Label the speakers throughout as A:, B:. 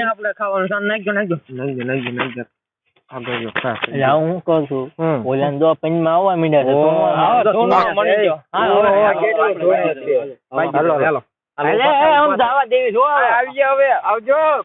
A: આપણે ખાવાનું છે નાખજો નાખજો
B: નાખજો નાખજો નાખજો આગળ જો ખા
C: એટલે હું કહું છું ઓલા દો પંચમાં આવવા માંડ્યા છે તો
B: મળી ગયો. હાલો હાલો
C: આમ જવા દેવી જો. હવે
B: આવજો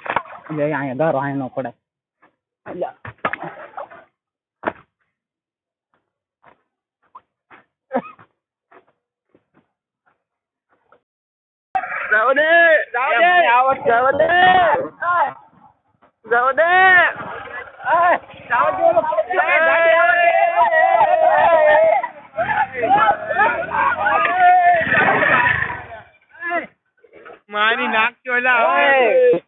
A: એટલે અહીંયા ગારો અહીંયા નો પડે એટલે
B: જાવ દે જાવ. દે જાવ દે જાવ દે. જાવ દે મારી નાખજો એલા હવે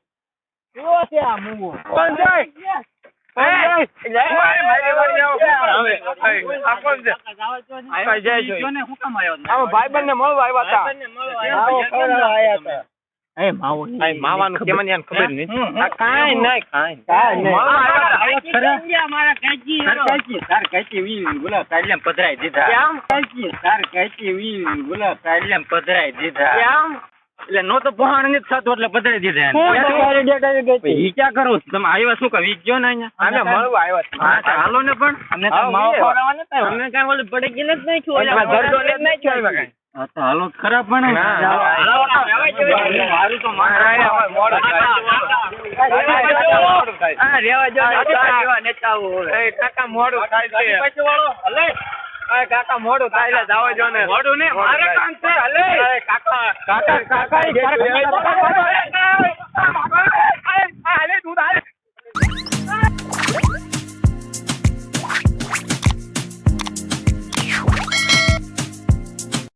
B: ભાઈબંધ ને મળવા આવ્યા હતા.
C: એ માવો
B: માવાનું કેમ મને ખબર નહીં. આ કાંઈ
A: કાચી, તાર કાચી વી બોલા કાલ્યામ પધરાઈ દીધા.
B: કેમ?
A: કાચી, તાર કાચી વી વી બોલા કાલ્યામ પધરાઈ દીધા.
B: કેમ?
A: એટલે નો તો પહોંચ નથી થતું એટલે પધરાઈ દીધા? ઈ ક્યાં કરું? તમે આવ્યા શું કહો? ગયો ને અહીંયા.
B: અમે મળવા આવ્યા
A: હા હાલો ને પણ. અમને
B: અમને કાંઈ ઓલું પડી ગયું નાખ્યું. જ નહીં
A: છું તો હાલો તો ખરા પણ. મારું તો
B: મોડું
A: રેવા જો કાકા
B: મોડું થાય છે. અરે કાકા મોડું થાય જાવ જો ને
A: મોડું ને મારે કામ છે હલે
B: કાકા કાકા કાકા